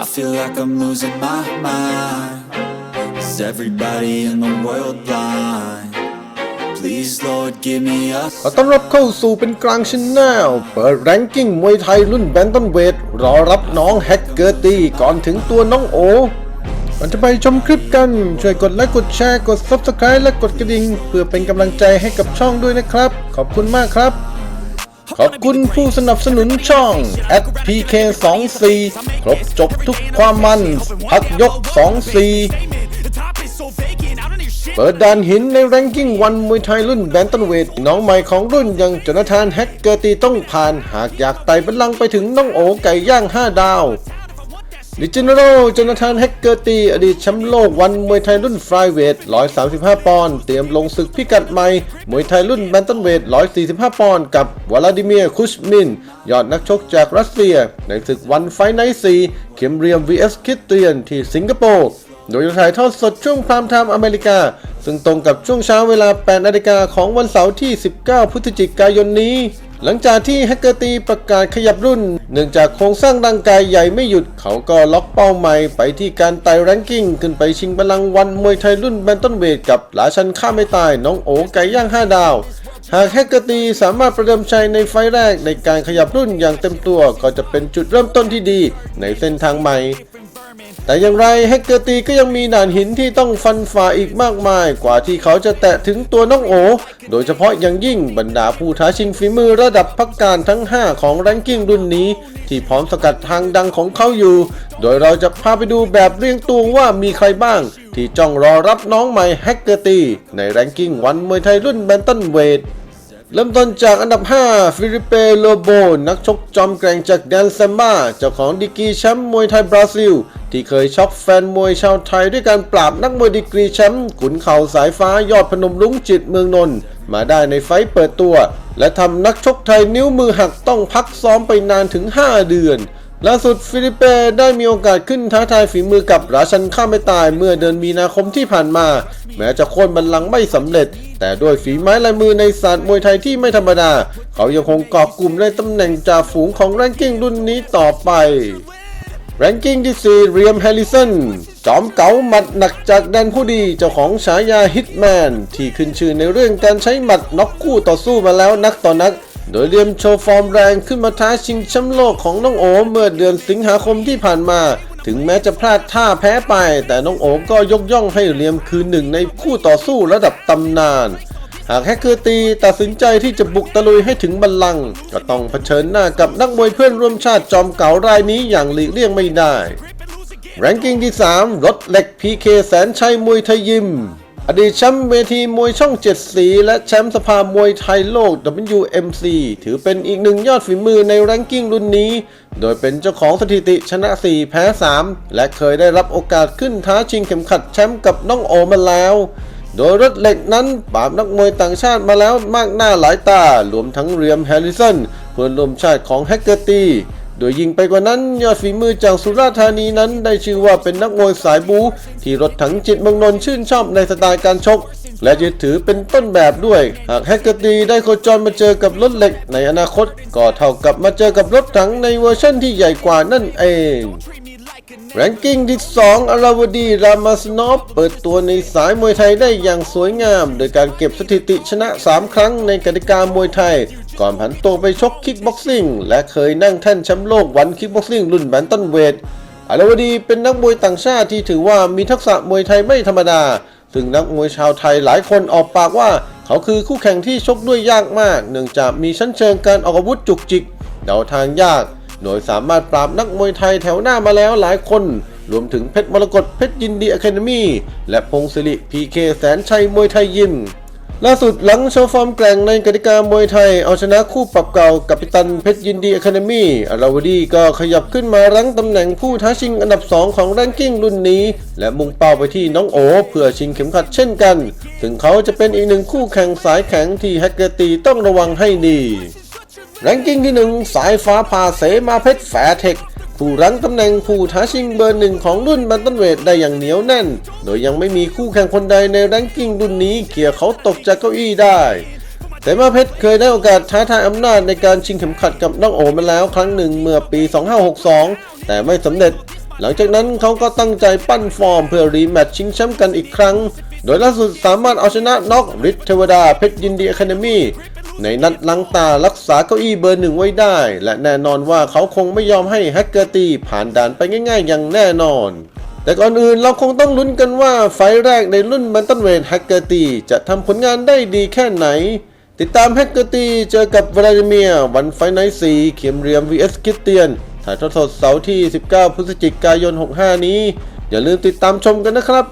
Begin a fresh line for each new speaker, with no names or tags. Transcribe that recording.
I feel like I'm losing my mind. Is everybody in the world blind? Please, Lord, give me a
ขอต้อนรับเข้าสู่เป็นกลางชแนลเปิดแรงกิ้งมวยไทยรุ่นแบนตันเวทรอรับน้องแฮกเกอร์ตี้ก่อนถึงตัวน้องโอก่อนจะไปชมคลิปกัน ช่วยกดไลค์กดแชร์กด Subscribe และกดกระดิ่ง เพื่อเป็นกำลังใจให้กับช่องด้วยนะครับ ขอบคุณมากครับ ขอบคุณผู้สนับสนุนช่อง @pk24 ครบจบทุกความมันพักยก 24 เปิดด่านหินในแรงกิ้งวันมวยไทยรุ่นแบนตันเวท น้องใหม่ของรุ่นยังจนทานแฮกเกอร์ตีต้องผ่าน หากอยากไต่บัลลังก์ไปถึงน้องโอไก่ย่าง 5 ดาว ดิจินโรจนาธานแฮกเกอร์ตี อดีตแชมป์โลกวันมวยไทยรุ่นฟลายเวท 135 ปอนด์ เตรียมลงศึกพิกัดใหม่ มวยไทยรุ่นแบนตันเวท 145 ปอนด์ กับวลาดิเมียร์ คุชมิน ยอดนักชกจากรัสเซีย ในศึกวันไฟไนท์ซีเข็มเรียม vs คิดเตียนที่สิงคโปร์ โดยจะถ่ายทอดสดช่วงพรามไทม์อเมริกา ซึ่งตรงกับช่วงเช้าเวลา 8 นาฬิกาของวันเสาร์ที่ 19 พฤศจิกายนนี้ หลังจากที่แฮกเกอร์ตีประกาศขยับรุ่น เนื่องจากโครงสร้างร่างกายใหญ่ไม่หยุด เขาก็ล็อกเป้าหมายไปที่การไต่แรงกิ้ง ขึ้นไปชิงบัลลังก์วันมวยไทยรุ่นแบนตันเวทกับหลาชันข้าไม่ตายน้องโอไก่ย่าง 5 ดาว หากแฮกเกอร์ตีสามารถประเดิมชัยในไฟแรกในการขยับรุ่นอย่างเต็มตัว ก็จะเป็นจุดเริ่มต้นที่ดีในเส้นทางใหม่ แต่อย่างไรแฮกเกอร์ตีก็ยังมีด่านหินที่ต้องฟันฝ่าอีกมากมาย กว่าที่เขาจะแตะถึงตัวน้องโอ โดยเฉพาะอย่างยิ่งบรรดาผู้ท้าชิงฝีมือระดับพักการทั้ง 5 ของแรงกิ้งรุ่นนี้ ที่พร้อมสกัดทางดังของเขาอยู่ โดยเราจะพาไปดูแบบเรียงตัวว่ามีใครบ้าง ที่จ้องรอรับน้องใหม่แฮกเกอร์ตีในแรงกิ้งวันมวยไทยรุ่นแบนตันเวท เริ่มต้นจากอันดับ 5 ฟิลิเปโลโบ นักชกจอมแกร่งจากแดนแซมบาเจ้าของดีกรีแชมป์มวยไทยบราซิล ที่เคยช็อกแฟนมวยชาวไทยด้วยการปราบนักมวยดีกรีแชมป์ขุนเข่าสายฟ้ายอดพนมลุงจิตเมืองนนท์มาได้ในไฟเปิดตัว และทำนักชกไทยนิ้วมือหักต้องพักซ้อมไปนานถึง 5 เดือน ล่าสุดฟิลิปเป้ได้มีโอกาสขึ้นท้าทายฝีมือกับราชันข้าไม่ตายเมื่อเดือนมีนาคมที่ผ่านมา แม้จะโค่นบัลลังก์ไม่สำเร็จ แต่ด้วยฝีไม้ลายมือในศาสตร์มวยไทยที่ไม่ธรรมดา เขายังคงเกาะกลุ่มในตำแหน่งจ่าฝูงของแรงกิ้งรุ่นนี้ต่อไปแรงกิ้งที่ 4 เรียมแฮร์ริสัน จอมเก๋าหมัดหนักจากแดนผู้ดี เจ้าของฉายาฮิตแมน ที่ขึ้นชื่อในเรื่องการใช้หมัดน็อกคู่ต่อสู้มาแล้วนักต่อนัก โดยเรียมโชว์ฟอร์มแรงขึ้นมาท้าชิงแชมป์โลกของน้องโอเมื่อเดือนสิงหาคมที่ผ่านมา ถึงแม้จะพลาดท่าแพ้ไป แต่น้องโอก็ยกย่องให้เรียมคือหนึ่งในคู่ต่อสู้ระดับตำนาน หากแฮกเกอร์ตีตัดสินใจที่จะบุกตะลุยให้ถึงบัลลังก์ก็ต้องเผชิญหน้ากับนักมวยเพื่อนร่วมชาติจอมเก่ารายนี้อย่างหลีกเลี่ยงไม่ได้ แรงกิ้งที่ 3 รถเหล็ก PK แสนชัยมวยไทยยิม อดีตแชมป์เวทีมวยช่องเจ็ดสี และแชมป์สภามวยไทยโลก WMC ถือเป็นอีกหนึ่งยอดฝีมือในแรงกิ้งรุ่นนี้ โดยเป็นเจ้าของสถิติชนะ 4 แพ้ 3 และเคยได้รับโอกาสขึ้นท้าชิงเข็มขัดแชมป์กับน้องโอมาแล้ว โดยรถเหล็กนั้นปราบนักมวยต่างชาติมาแล้วมากหน้าหลายตา รวมทั้งเรียมแฮร์ริสันเพื่อนร่วมชาติของแฮกเกอร์ตี โดยยิ่งไปกว่านั้นยอดฝีมือจากสุราธานีนั้นได้ชื่อว่าเป็นนักมวยสายบูที่รถถังจิตเมืองนนชื่นชอบในสไตล์การชก และยึดถือเป็นต้นแบบด้วย หากแฮกเกอร์ตีได้โคจรมาเจอกับรถเหล็กในอนาคต ก็เท่ากับมาเจอกับรถถังในเวอร์ชั่นที่ใหญ่กว่านั่นเอง แรงกิ้งที่ 2 อาราวดี รามาสนอฟเปิดตัวในสายมวยไทยได้อย่างสวยงาม โดยการเก็บสถิติชนะ 3 ครั้งในกติกามวยไทย ก่อนผันตัวไปชกคิกบ็อกซิ่ง และเคยนั่งแท่นแชมป์โลกวันคิกบ็อกซิ่งรุ่นแบนตันเวท อาราวดีเป็นนักมวยต่างชาติที่ถือว่ามีทักษะมวยไทยไม่ธรรมดา ซึ่งนักมวยชาวไทยหลายคนออกปากว่า เขาคือคู่แข่งที่ชกด้วยยากมาก เนื่องจากมีชั้นเชิงการออกอาวุธจุกจิกเดาทางยาก โดยสามารถปราบนักมวยไทยแถวหน้ามาแล้วหลายคน รวมถึงเพชรมรกตเพชรยินดีอะคาเดมี่และพงศิริพีเคแสนชัยมวยไทยยิมล่าสุดหลังโชว์ฟอร์มแกร่งในกติกามวยไทย เอาชนะคู่ปรับเก่ากับปิตันเพชรยินดีอะคาเดมี่อาราวดีก็ขยับขึ้นมารั้งตำแหน่งผู้ท้าชิงอันดับ 2 ของแรงกิ้งรุ่นนี้ และมุ่งเป้าไปที่น้องโอ เพื่อชิงเข็มขัดเช่นกัน ถึงเขาจะเป็นอีกหนึ่งคู่แข่งสายแข็งที่แฮกเกอร์ตีต้องระวังให้ดี แรงกิ้งที่ 1 สายฟ้าผ่าเสมาเพชรแฝเทค ผู้รั้งตำแหน่งผู้ท้าชิงเบอร์หนึ่งของรุ่นบันตันเวทได้อย่างเหนียวแน่น โดยยังไม่มีคู่แข่งคนใดในแรงกิ้งรุ่นนี้เกี่ยเขาตกจากเก้าอี้ได้แต่มาเพชรเคยได้โอกาสท้าทายอำนาจในการชิงเข็มขัดกับน้องโอมาแล้วครั้งหนึ่งเมื่อปี 2562 แต่ไม่สำเร็จ หลังจากนั้นเขาก็ตั้งใจปั้นฟอร์มเพื่อรีแมตช์ชิงแชมป์กันอีกครั้ง โดยล่าสุดสามารถเอาชนะน็อกริทเทวดาเพชรยินดีอะคาเดมี ในนัดลังตารักษาเก้าอี้เบอร์หนึ่งไว้ได้ และแน่นอนว่าเขาคงไม่ยอมให้แฮกเกอร์ตีผ่านด่านไปง่ายๆ อย่างแน่นอน แต่ก่อนอื่นเราคงต้องลุ้นกันว่าไฟแรกในรุ่นแบนตันเวทแฮกเกอร์ตีจะทำผลงานได้ดีแค่ไหน ติดตามแฮกเกอร์ตีเจอกับวลาดิเมียร์วันไฟไนท์สีเขียมเรียม vs คิสเตียนถ่ายทอดสดเสาร์ที่ 19 พฤศจิกายน 65 นี้ อย่าลืมติดตามชมกันนะครับ